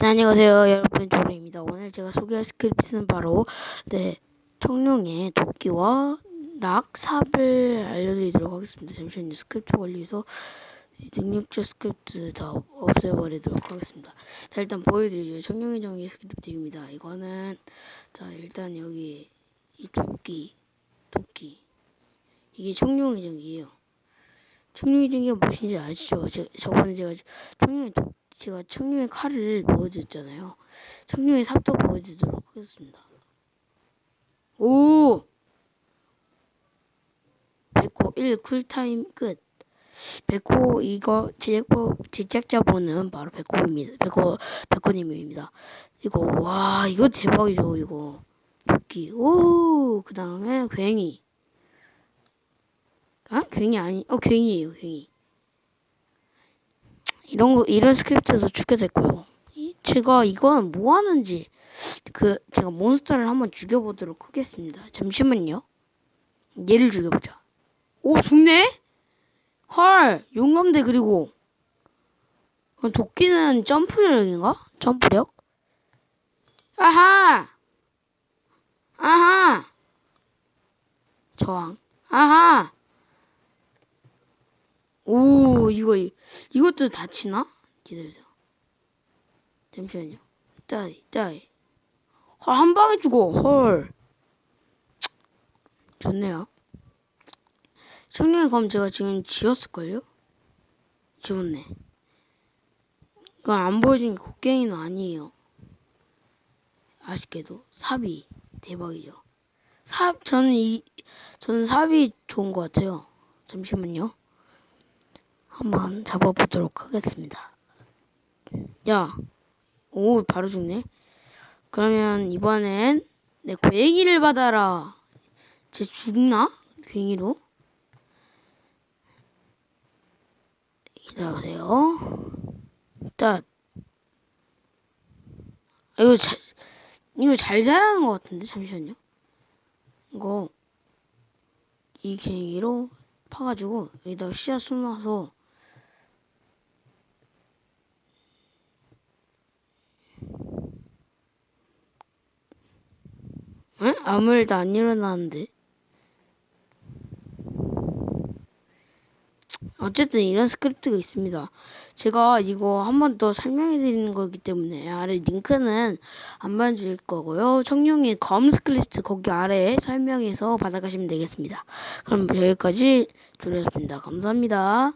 네, 안녕하세요 여러분 조로입니다. 오늘 제가 소개할 스크립트는 바로 네 청룡의 도끼와 낙삽을 알려드리도록 하겠습니다. 잠시만요 스크립트 관리해서 능력자 스크립트 다 없애버리도록 하겠습니다. 자 일단 보여드리죠. 청룡의 정의 스크립트입니다. 이거는 자 일단 여기 이 도끼 도끼 이게 청룡의 정이에요. 청룡의 정의가 무엇인지 아시죠? 제, 저번에 제가 청룡의 도 제가 청룡의 칼을 보여줬잖아요. 청룡의 삽도 보여주도록 하겠습니다. 오! 100호 1 쿨타임 끝. 100호 이거 제작법 제작자분은 바로 100호입니다. 100호 100호님입니다. 이거 와 이거 대박이죠 이거. 도끼 오 그 다음에 괭이. 아 괭이 아니 어 괭이에요 괭이. 이런 거 이런 스크립트도 죽여됐고요. 제가 이건 뭐 하는지 그 제가 몬스터를 한번 죽여보도록 하겠습니다. 잠시만요. 얘를 죽여보자. 오 죽네? 헐 용감대 그리고 도끼는 점프력인가? 점프력? 아하! 아하! 저항. 아하! 오 이거 이것도 다치나? 기다려서 잠시만요. 따이 따이 헐 한 방에 죽어. 헐. 좋네요. 청룡의 검 제가 지금 지웠을걸요? 지웠네. 그건 안 보여준 게 곡괭이는 아니에요. 아쉽게도. 삽이 대박이죠. 삽 저는 이 저는 삽이 좋은 것 같아요. 잠시만요 한번 잡아보도록 하겠습니다. 야, 오, 바로 죽네. 그러면 이번엔 내 괭이를 받아라. 쟤 죽나? 괭이로? 기다려보세요. 자, 이거 잘, 이거 잘 자라는 것 같은데, 잠시만요. 이거, 이 괭이로 파가지고, 여기다가 씨앗 숨어서, 응? 아무 일도 안 일어나는데. 어쨌든 이런 스크립트가 있습니다. 제가 이거 한 번 더 설명해 드리는 거기 때문에 아래 링크는 안 봐줄 거고요. 청룡의 검 스크립트 거기 아래 설명해서 받아가시면 되겠습니다. 그럼 여기까지 줄였습니다. 감사합니다.